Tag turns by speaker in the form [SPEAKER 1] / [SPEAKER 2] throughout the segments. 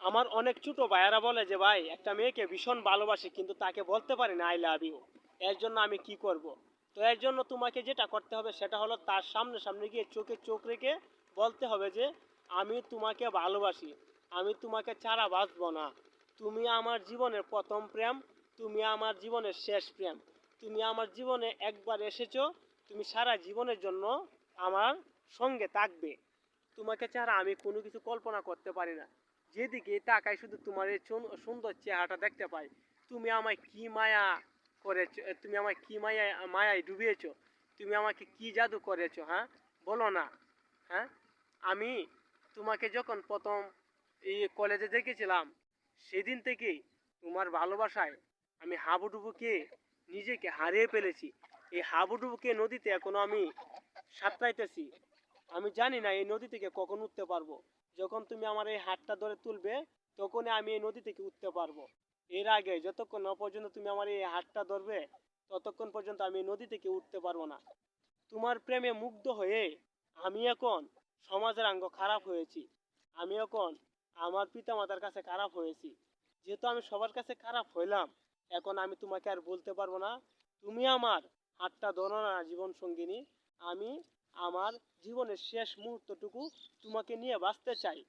[SPEAKER 1] আমার অনেক ছোট ভাইয়ারা বলে যে, ভাই, একটা মেয়েকে ভীষণ ভালোবাসি, কিন্তু তাকে বলতে পারি না আই লাভ ইউ এর জন্য আমি কি করব? তো এর জন্য তোমাকে যেটা করতে হবে, সেটা হলো তার সামনে সামনে গিয়ে চোখে চোখ রেখে বলতে হবে যে, আমি তোমাকে ভালোবাসি, আমি তোমাকে ছাড়া বাঁচবো না। তুমি আমার জীবনের প্রথম প্রেম, তুমি আমার জীবনের শেষ প্রেম। তুমি আমার জীবনে একবার এসেছ, তুমি সারা জীবনের জন্য আমার সঙ্গে থাকবে। তোমাকে ছাড়া আমি কোনো কিছু কল্পনা করতে পারি না। যেদিকে তাকাই শুধু তোমার এই সুন্দর চেহারাটা দেখতে পাই তুমি আমায় কি মায়া করেছ তুমি আমায় কি মায়া মায়ায় ডুবিয়েছো? তুমি আমাকে কি জাদু করেছ হ্যাঁ? বলো না হ্যাঁ? আমি তোমাকে যখন প্রথম এই কলেজে দেখেছিলাম, সেদিন থেকেই তোমার ভালোবাসায় আমি হাবুডুবুকে নিজেকে হারিয়ে ফেলেছি। এই হাবুডুবুকে নদীতে এখনও আমি সাঁতরাইতেছি। আমি জানি না এই নদী থেকে কখন উঠতে পারব। যখন তুমি আমার এই হাতটা ধরে তুলবে, তখনই আমি এই নদী থেকে উঠতে পারব। এর আগে যতক্ষণ না পর্যন্ত তুমি আমার এই হাতটা ধরবে, ততক্ষণ পর্যন্ত আমি নদী থেকে উঠতে পারব না। তোমার প্রেমে মুগ্ধ হয়ে আমি এখন সমাজের আঙ্গ খারাপ হয়েছি। আমি এখন আমার পিতামাতার কাছে খারাপ হয়েছি। যেহেতু আমি সবার কাছে খারাপ হইলাম, এখন আমি তোমাকে আর বলতে পারব না। তুমি আমার হাতটা ধরো না জীবন সঙ্গিনী আমি আমার জীবনের শেষ মুহূর্তটুকু তোমাকে নিয়ে বাঁচতে চাই।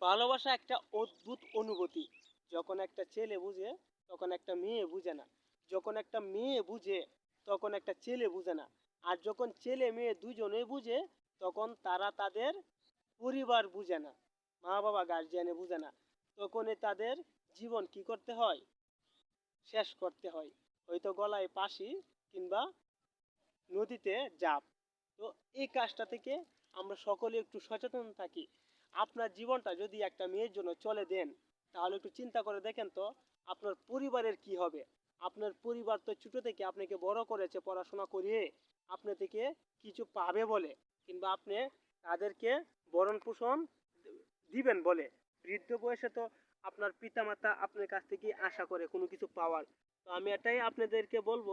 [SPEAKER 1] ভালোবাসা একটা অদ্ভুত অনুভূতি। যখন একটা ছেলে বুঝে, তখন একটা মেয়ে বুঝে না। যখন একটা মেয়ে বুঝে, তখন একটা ছেলে বুঝে না। আর যখন ছেলে মেয়ে দুজনে বুঝে, তখন তারা তাদের পরিবার বুঝে না। মা বাবা গার্জিয়ানে বুঝে না। তখনই তাদের জীবন কি করতে হয়? শেষ করতে হয়। হয়তো গলায় পাশি কিংবা নদীতে জাপ। তো এই কাজটা থেকে আমরা সকলে একটু সচেতন থাকি। আপনার জীবনটা যদি একটা মেয়ের জন্য চলে দেন, তাহলে একটু চিন্তা করে দেখেন তো আপনার পরিবারের কি হবে? আপনার পরিবার তো ছোটো থেকে আপনাকে বড় করেছে পড়াশোনা করিয়ে, আপনি থেকে কিছু পাবে বলে, কিংবা আপনি তাদেরকে বরণ পোষণ দিবেন বলে। বৃদ্ধ বয়সে তো আপনার পিতামাতা আপনার কাছ থেকে আশা করে কোনো কিছু পাওয়ার। তো আমি এটাই আপনাদেরকে বলব